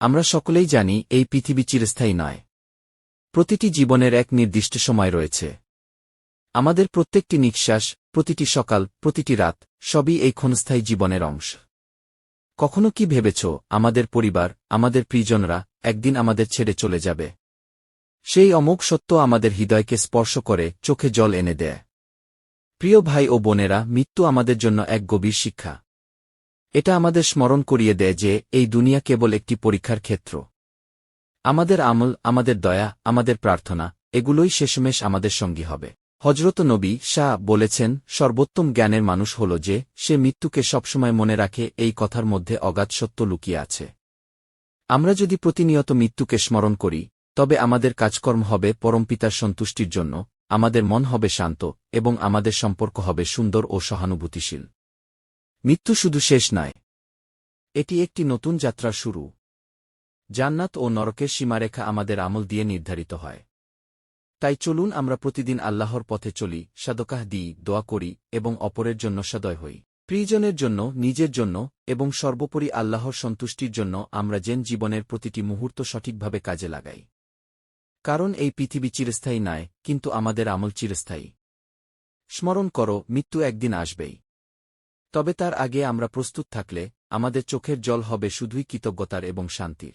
আমরা সকলেই জানি এই পৃথিবী চিরস্থায়ী নয়। প্রতিটি জীবনের এক নির্দিষ্ট সময় রয়েছে। আমাদের প্রত্যেকটি নিঃশ্বাস, প্রতিটি সকাল, প্রতিটি রাত, সবই এই ক্ষণস্থায়ী জীবনের অংশ। কখনো কি ভেবেছ, আমাদের পরিবার, আমাদের প্রিয়জনরা একদিন আমাদের ছেড়ে চলে যাবে? সেই অমোঘ সত্য আমাদের হৃদয়কে স্পর্শ করে, চোখে জল এনে দেয়। প্রিয় ভাই ও বোনেরা, মৃত্যু আমাদের জন্য এক গভীর শিক্ষা। এটা আমাদের স্মরণ করিয়ে দেয় যে এই দুনিয়া কেবল একটি পরীক্ষার ক্ষেত্র। আমাদের আমল, আমাদের দয়া, আমাদের প্রার্থনা, এগুলোই শেষমেশ আমাদের সঙ্গী হবে। হজরত নবী শাহ বলেছেন, সর্বোত্তম জ্ঞানের মানুষ হল যে, সে মৃত্যুকে সবসময় মনে রাখে, এই কথার মধ্যে অগাধ সত্য লুকিয়ে আছে। আমরা যদি প্রতিনিয়ত মৃত্যুকে স্মরণ করি, তবে আমাদের কাজকর্ম হবে পরমপিতার সন্তুষ্টির জন্য, আমাদের মন হবে শান্ত, এবং আমাদের সম্পর্ক হবে সুন্দর ও সহানুভূতিশীল। মৃত্যু শুধু শেষ নয়। এটি একটি নতুন যাত্রার শুরু। জান্নাত ও নরকের সীমারেখা আমাদের আমল দিয়ে নির্ধারিত হয়। তাই চলুন আমরা প্রতিদিন আল্লাহর পথে চলি, সাদকাহ দিই, দোয়া করি এবং অপরের জন্য সদয় হই। প্রিয়জনের জন্য, নিজের জন্য এবং সর্বোপরি আল্লাহর সন্তুষ্টির জন্য আমরা যেন জীবনের প্রতিটি মুহূর্ত সঠিকভাবে কাজে লাগাই। কারণ এই পৃথিবী চিরস্থায়ী নয়, কিন্তু আমাদের আমল চিরস্থায়ী। স্মরণ করো, মৃত্যু একদিন আসবেই। তবে তার আগে আমরা প্রস্তুত থাকলে আমাদের চোখের জল হবে শুধুই কৃতজ্ঞতার এবং শান্তির।